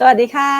สวัสดีค่ะ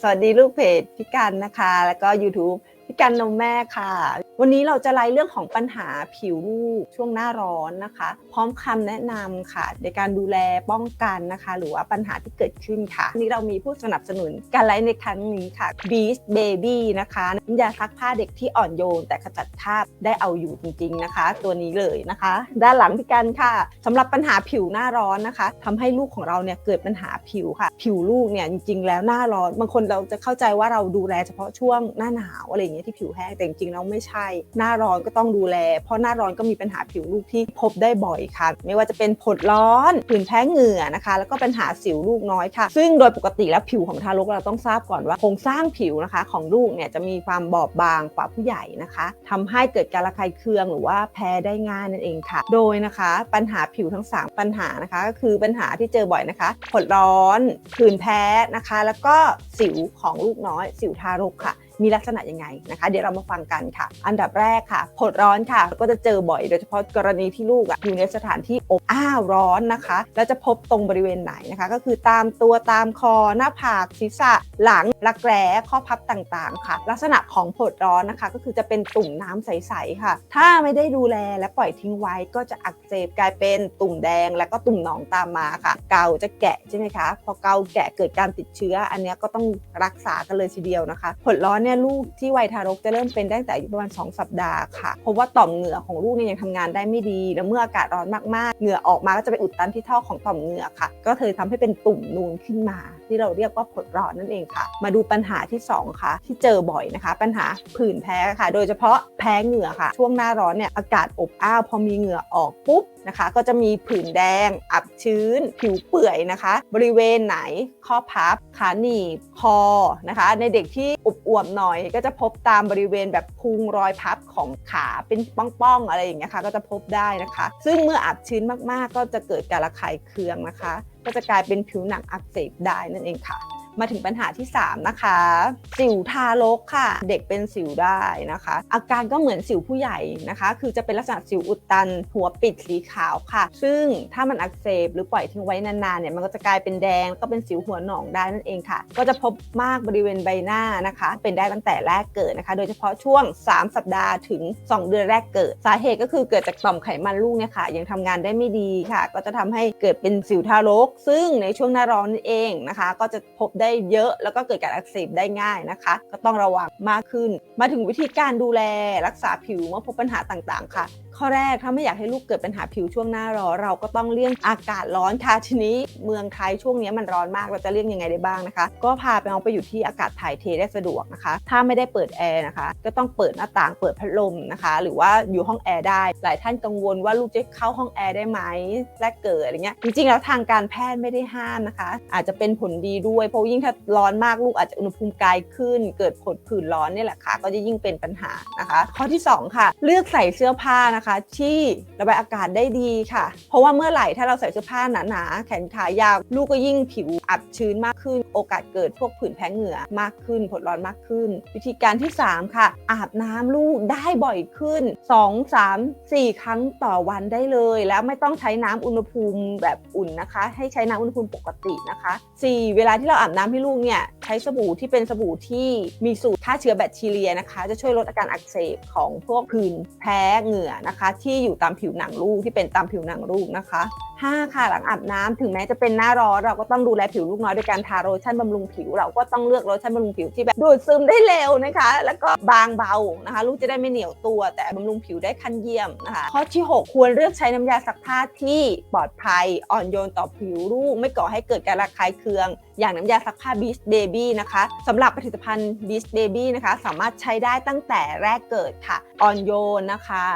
สวัสดีลูกเพจพิกันนะคะ แล้วก็ YouTube พิกันนมแม่ค่ะวันนี้เราจะไล่เรื่องของปัญหาผิวลูกช่วงหน้าร้อนนะคะ พร้อมคำแนะนำค่ะ ในการดูแลป้องกันนะคะ หรือว่าปัญหาที่เกิดขึ้นค่ะวันนี้เรามีผู้สนับสนุนการไลฟ์ในครั้งนี้ค่ะ Beast Baby นะคะน้ำยาซักผ้าเด็กที่อ่อนโยน แต่ขจัดคราบได้เอาอยู่จริง ๆนะคะ ตัวนี้เลยนะคะ ด้านหลังพิกันค่ะสำหรับปัญหาผิวหน้าร้อนนะคะทำให้ลูกของเราเนี่ยเกิดปัญหาผิวค่ะ ผิวลูกเนี่ยจริงๆ แล้วหน้าร้อน บางคนเราจะเข้าใจว่าเราดูแลเฉพาะช่วงหน้าหนาวอะไรอย่างเงี้ยที่ผิวแห้งแต่จริงๆแล้วไม่ใช่หน้าร้อนก็ต้องดูแล เพราะหน้าร้อนก็มีปัญหาผิวลูกที่พบได้บ่อยค่ะ ไม่ว่าจะเป็นผดร้อนผื่นแพ้เหงื่อนะคะ แล้วก็ปัญหาสิวลูกน้อยค่ะ ซึ่งโดยปกติแล้วผิวของทารกเราต้องทราบก่อนว่าโครงสร้างผิวนะคะ ของลูกเนี่ยจะมีความบอบบางกว่าผู้ใหญ่นะคะทำให้เกิดการระคายเคืองหรือว่าแพ้ได้ง่ายนั่นเองค่ะ โดยนะคะ ปัญหาผิวทั้ง 3 ปัญหานะคะก็คือปัญหาที่เจอบ่อยนะคะผดร้อนผื่นแพ้นะคะ แล้วก็สิวของลูกน้อย สิวทารกค่ะ มีลักษณะยังไงนะคะ เดี๋ยวเรามาฟังกันค่ะ อันดับแรกค่ะผดร้อนค่ะ ก็จะเจอบ่อย โดยเฉพาะกรณีที่ลูกออยู่ในสถานที่อบอ้าวร้อนนะคะ แล้วจะพบตรงบริเวณไหนนะคะ ก็คือตามตัวตามคอ หน้าผากศีรษะ หลังรักแร้ข้อพับต่างๆ ค่ะ ลักษณะของผดร้อนนะคะ ก็คือจะเป็นตุ่มน้ำใสๆค่ะ ถ้าไม่ได้ดูแลและปล่อยทิ้งไว้ก็จะอักเสบกลายเป็นตุ่มแดง แล้วก็ตุ่มหนองตามมาค่ะ เกาจะแกะใช่ไหมคะพอเกาแกะเกิดการติดเชื้อ อันนี้ก็ต้องรักษากันเลยทีเดียวนะคะ ผดร้อนเนี่ยลูกที่วัยทารกจะเริ่มเป็นได้ตั้งแต่อายุประมาณ 2 สัปดาห์ค่ะพบว่าต่อมเหงื่อของลูกเนี่ยยังทำงานได้ไม่ดี แล้วเมื่ออากาศร้อนมากๆ เหงื่อออกมาก็จะไปอุดตันที่ท่อของต่อมเหงื่อค่ะ ก็เลยทำให้เป็นตุ่มนูนขึ้นมา ที่เราเรียกว่าผดร้อนนั่นเองค่ะ มาดูปัญหาที่สองค่ะ ที่เจอบ่อยนะคะ ปัญหาผื่นแพ้ค่ะ โดยเฉพาะแพ้เหงื่อค่ะ ช่วงหน้าร้อนเนี่ยอากาศอบอ้าวพอมีเหงื่อออกปุ๊บนะคะก็จะมีผื่นแดง อับชื้น ผิวเปื่อยนะคะ บริเวณไหน ข้อพับ ขาหนีบ คอนะคะ ในเด็กที่อบอวบหน่อย ก็จะพบตามบริเวณแบบพุงรอยพับของขาเป็นป้องๆอะไรอย่างเงี้ยค่ะก็จะพบได้นะคะ ซึ่งเมื่ออับชื้นมากๆ ก็จะเกิดการระคายเคืองนะคะ ก็จะกลายเป็นผิวหนังอักเสบได้นั่นเองค่ะ มาถึงปัญหาที่ 3 นะคะ สิวทารกค่ะ เด็กเป็นสิวได้นะคะ อาการก็เหมือนสิวผู้ใหญ่นะคะ คือจะเป็นลักษณะสิวอุดตัน หัวปิดสีขาวค่ะ ซึ่งถ้ามันอักเสบหรือปล่อยทิ้งไว้นานๆเนี่ยมันก็จะกลายเป็นแดงแล้วก็เป็นสิวหัวหนองได้นั่นเองค่ะ ก็จะพบมากบริเวณใบหน้านะคะ เป็นได้ตั้งแต่แรกเกิดนะคะ โดยเฉพาะช่วง 3 สัปดาห์ถึง 2 เดือนแรกเกิด สาเหตุก็คือเกิดจากต่อมไขมันลูกเนี่ยค่ะ ยังทำงานได้ไม่ดีค่ะ ก็จะทำให้เกิดเป็นสิวทารก ซึ่งในช่วงหน้าร้อนนั่นเองนะคะ ก็จะพบได้เยอะ แล้วก็เกิดการอักเสบได้ง่ายนะคะ ก็ต้องระวังมากขึ้น มาถึงวิธีการดูแลรักษาผิวเมื่อพบปัญหาต่างๆ ค่ะ ข้อแรกถ้าไม่อยากให้ลูกเกิดปัญหาผิวช่วงหน้าร้อนเราก็ต้องเลี่ยงอากาศร้อนค่ะทีนี้เมืองไทยช่วงนี้มันร้อนมากเราจะเลี่ยงยังไงได้บ้างนะคะ ก็พาไปเอาไปอยู่ที่อากาศถ่ายเทได้สะดวกนะคะ ถ้าไม่ได้เปิดแอร์นะคะ ก็ต้องเปิดหน้าต่างเปิดพัดลมนะคะ หรือว่าอยู่ห้องแอร์ได้ หลายท่านกังวลว่าลูกจะเข้าห้องแอร์ได้ไหมแรกเกิดอะไรเงี้ยจริงๆแล้วทางการแพทย์ไม่ได้ห้ามนะคะ อาจจะเป็นผลดีด้วยเพราะยิ่งถ้าร้อนมากลูกอาจจะอุณหภูมิกายขึ้น เกิดผดผื่นร้อนนี่แหละค่ะก็จะยิ่งเป็นปัญหานะคะ ข้อที่สองค่ะ เลือกใส่เสื้อผ้านะคะที่ระบายอากาศได้ดีค่ะ เพราะว่าเมื่อไหร่ถ้าเราใส่เสื้อผ้าหนาๆแขนขายาว ลูกก็ยิ่งผิวอับชื้นมากขึ้น โอกาสเกิดพวกผื่นแพ้เหงื่อมากขึ้นผดร้อนมากขึ้น วิธีการที่ 3 ค่ะ อาบน้ำลูกได้บ่อยขึ้น 2 3 4 ครั้งต่อวันได้เลย แล้วไม่ต้องใช้น้ำอุณหภูมิแบบอุ่นนะคะ ให้ใช้น้ำอุณหภูมิปกตินะคะ 4 เวลาที่เราอาบน้ำให้ลูกเนี่ยใช้สบู่ที่เป็นสบู่ที่มีสูตรฆ่าเชื้อแบคทีเรียนะคะ จะช่วยลดอาการอักเสบของพวกผื่นแพ้เหงื่อนะคะ ที่อยู่ตามผิวหนังลูกที่เป็นตามผิวหนังลูกนะคะ5 ค่ะหลังอาบน้ำถึงแม้จะเป็นหน้าร้อนเราก็ต้องดูแลผิวลูกน้อยโดยการทาโลชั่นบำรุงผิว เราก็ต้องเลือกโลชั่นบำรุงผิวที่แบบดูดซึมได้เร็วนะคะ แล้วก็บางเบานะคะ ลูกจะได้ไม่เหนียวตัว แต่บำรุงผิวได้ขั้นเยี่ยมนะคะข้อที่ 6 ควรเลือกใช้น้ำยาซักผ้าที่ปลอดภัยอ่อนโยนต่อผิวลูกไม่ก่อให้เกิดการระคายเคือง อย่างน้ำยาซักผ้า Beast Baby นะคะสำหรับผลิตภัณฑ์ Beast Baby นะคะ สามารถใช้ได้ตั้งแต่แรกเกิดค่ะอ่อนโยนนะคะ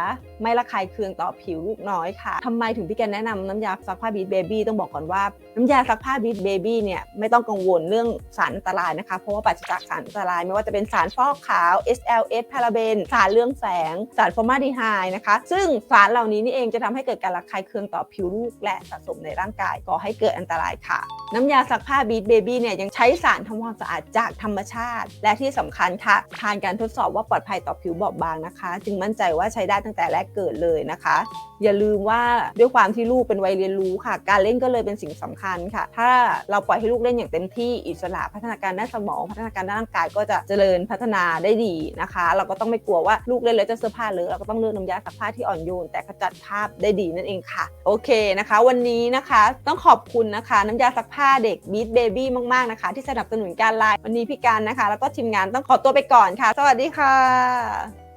ไม่ระคายเคืองต่อผิวลูกน้อยค่ะทำไมถึงพี่แกนแนะนำน้ำยาซักผ้า Beast Baby ต้องบอกก่อนว่าน้ำยาซักผ้า Beast Baby เนี่ยไม่ต้องกังวลเรื่องสารอันตรายนะคะ เพราะว่าปราศจากสารอันตราย ไม่ว่าจะเป็นสารฟอกขาว SLS พาราเบน สารเรืองแสง สารฟอร์มาดีไฮนะคะ ซึ่งสารเหล่านี้นี่เองจะทำให้เกิดการระคายเคืองต่อผิวลูกและสะสมในร่างกายก่อให้เกิดอันตรายค่ะ น้ำยาซักผ้า Beast Baby เนี่ยยังใช้สารทำความสะอาดจากธรรมชาติ และที่สำคัญค่ะผ่านการทดสอบว่าปลอดภัยต่อผิวบอบบางนะคะจึงมั่นใจว่าใช้ได้ตั้งแต่แรกเกิดเลยนะคะ อย่าลืมว่าด้วยความที่ลูกเป็นวัยเรียนรู้ค่ะ การเล่นก็เลยเป็นสิ่งสำคัญค่ะ ถ้าเราปล่อยให้ลูกเล่นอย่างเต็มที่อิสระพัฒนาการด้านสมองพัฒนาการด้านร่างกายก็จะเจริญพัฒนาได้ดีนะคะ เราก็ต้องไม่กลัวว่าลูกเล่นแล้วจะเสื้อผ้าเลอะเราก็ต้องเลือกน้ำยาซักผ้าที่อ่อนโยนแต่ขจัดคราบได้ดีนั่นเองค่ะ โอเคนะคะ วันนี้นะคะต้องขอบคุณนะคะน้ำยาซักผ้าเด็ก Beat Baby มากๆนะคะ ที่สนับสนุนการไลฟ์วันนี้พี่การนะคะ แล้วก็ทีมงานต้องขอตัวไปก่อนค่ะ สวัสดีค่ะ